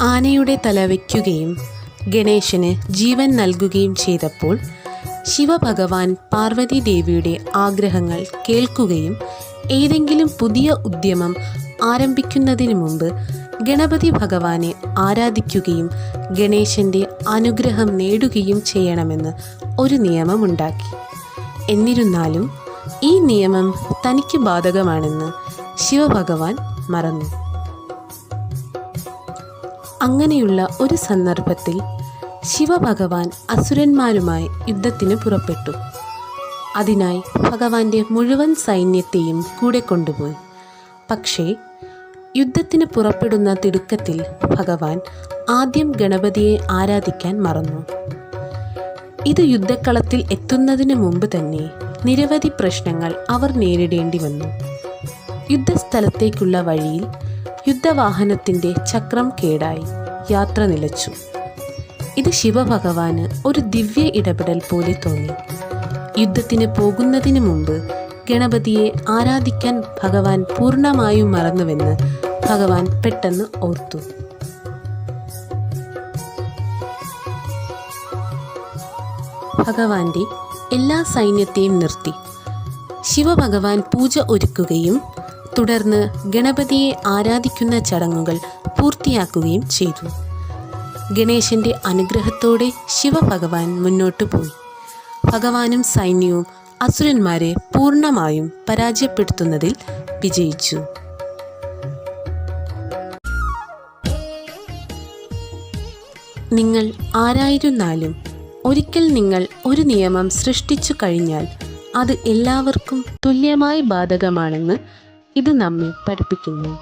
ആനയുടെ തല വയ്ക്കുകയും ഗണേശന് ജീവൻ നൽകുകയും ചെയ്തപ്പോൾ ശിവഭഗവാൻ പാർവതി ദേവിയുടെ ആഗ്രഹങ്ങൾ കേൾക്കുകയും ഏതെങ്കിലും പുതിയ ഉദ്യമം ആരംഭിക്കുന്നതിന് മുമ്പ് ഗണപതി ഭഗവാനെ ആരാധിക്കുകയും ഗണേശന്റെ അനുഗ്രഹം നേടുകയും ചെയ്യണമെന്ന് ഒരു നിയമമുണ്ടാക്കി. എന്നിരുന്നാലും ഈ നിയമം തനിക്ക് ബാധകമാണെന്ന് ശിവഭഗവാൻ മറന്നു. അങ്ങനെയുള്ള ഒരു സന്ദർഭത്തിൽ ശിവഭഗവാൻ അസുരന്മാരുമായി യുദ്ധത്തിന് പുറപ്പെട്ടു. അതിനായി ഭഗവാന്റെ മുഴുവൻ സൈന്യത്തെയും കൂടെ കൊണ്ടുപോയി. പക്ഷേ യുദ്ധത്തിന് പുറപ്പെടുന്ന തിടുക്കത്തിൽ ഭഗവാൻ ആദ്യം ഗണപതിയെ ആരാധിക്കാൻ മറന്നു. ഇത് യുദ്ധക്കളത്തിൽ എത്തുന്നതിന് മുമ്പ് തന്നെ നിരവധി പ്രശ്നങ്ങൾ അവർ നേരിടേണ്ടി വന്നു. യുദ്ധസ്ഥലത്തേക്കുള്ള വഴിയിൽ യുദ്ധവാഹനത്തിന്റെ ചക്രം കേടായി. യാത്ര നിലച്ചു. ഇത് ശിവഭഗവാന് ഒരു ദിവ്യ ഇടപെടൽ പോലെ തോന്നി. യുദ്ധത്തിന് പോകുന്നതിന് മുമ്പ് ഗണപതിയെ ആരാധിക്കാൻ ഭഗവാൻ പൂർണമായും മറന്നുവെന്ന് ഭഗവാൻ പെട്ടെന്ന് ഓർത്തു. ഭഗവാന്റെ എല്ലാ സൈന്യത്തെയും നിർത്തി. ശിവഭഗവാൻ പൂജ ഒരുക്കുകയും തുടർന്ന് ഗണപതിയെ ആരാധിക്കുന്ന ചടങ്ങുകൾ പൂർത്തിയാക്കുകയും ചെയ്തു. ഗണേശന്റെ അനുഗ്രഹത്തോടെ ശിവഭഗവാൻ മുന്നോട്ടു പോയി. ഭഗവാനും സൈന്യവും അസുരന്മാരെ പൂർണമായും പരാജയപ്പെടുത്തുന്നതിൽ വിജയിച്ചു. നിങ്ങൾ ആരായിരുന്നാലും ഒരിക്കൽ നിങ്ങൾ ഒരു നിയമം സൃഷ്ടിച്ചു കഴിഞ്ഞാൽ അത് എല്ലാവർക്കും തുല്യമായി ബാധകമാണെന്ന് ഇത് നമ്മെ പഠിപ്പിക്കുന്നു.